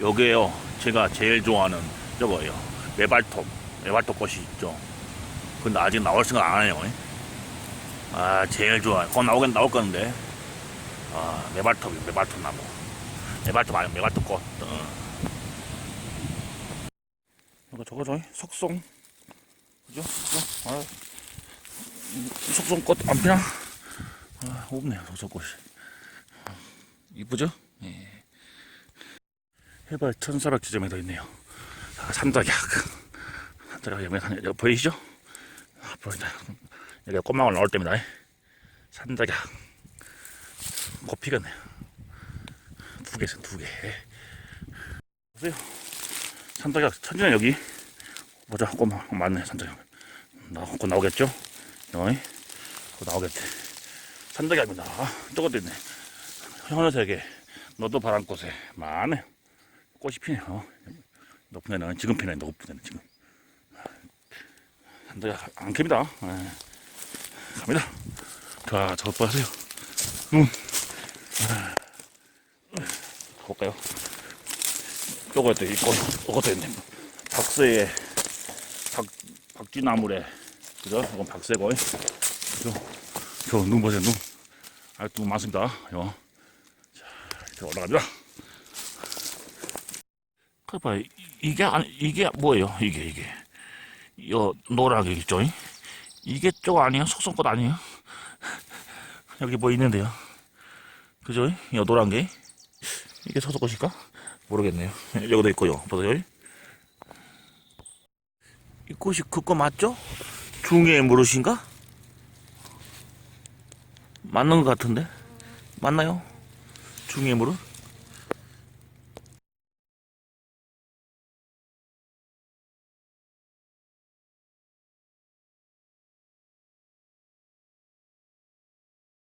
요게요. 제가 제일 좋아하는 저거예요. 메발톱. 메발톱 꽃이 있죠. 근데 아직 나올 생각 안 해요. 아 제일 좋아 곧 나오긴 나올 건데. 아 메발톱이 메발톱 나무. 메발톱 아니고 메발톱 꽃. 어. 이거 저거 저기? 석송. 그죠? 아, 석송꽃 안 피나? 아, 없네요. 석송꽃이. 이쁘죠? 예. 해발 1400지점에 더 있네요. 아, 산다약. 산다약 여기, 산- 여기 보이시죠? 아, 보인다. 여기 꽃망울 나올 때입니다. 산다약. 못 피겠네요. 두 개, 두 개. 보세요. 산다약, 천지는 여기. 보자, 꽃망울. 맞네, 산다약. 나, 곧 나오겠죠? 여기. 곧 나오겠지. 산다약입니다. 저것도 있네. 현어색에 너도 바람꽃에 많네. 꽃이 피네요. 어? 높은 데는 지금 피네. 높은 데는 지금. 근데 안 캡니다. 예. 갑니다. 자, 저것 봐세요. 눈. 예. 가볼까요? 요것도 있고, 요것도 있네. 박새에, 박, 박쥐나물에, 그죠? 이건 박새고, 그죠? 저 눈 보세요, 눈. 아, 눈 많습니다. 요. 자, 이렇게 올라갑니다. 그봐 이게 아니 이게 뭐예요? 이게 이게 요 노랗게 있죠? 이게 쪽 아니에요? 속성꽃 아니에요? 여기 뭐 있는데요? 그죠? 요 노란 게 이게 속성꽃일까? 모르겠네요. 여기도 있고요. 보세요. 이 꽃이 그거 맞죠? 중의 무릇인가? 맞는 것 같은데 맞나요? 중의 무릇?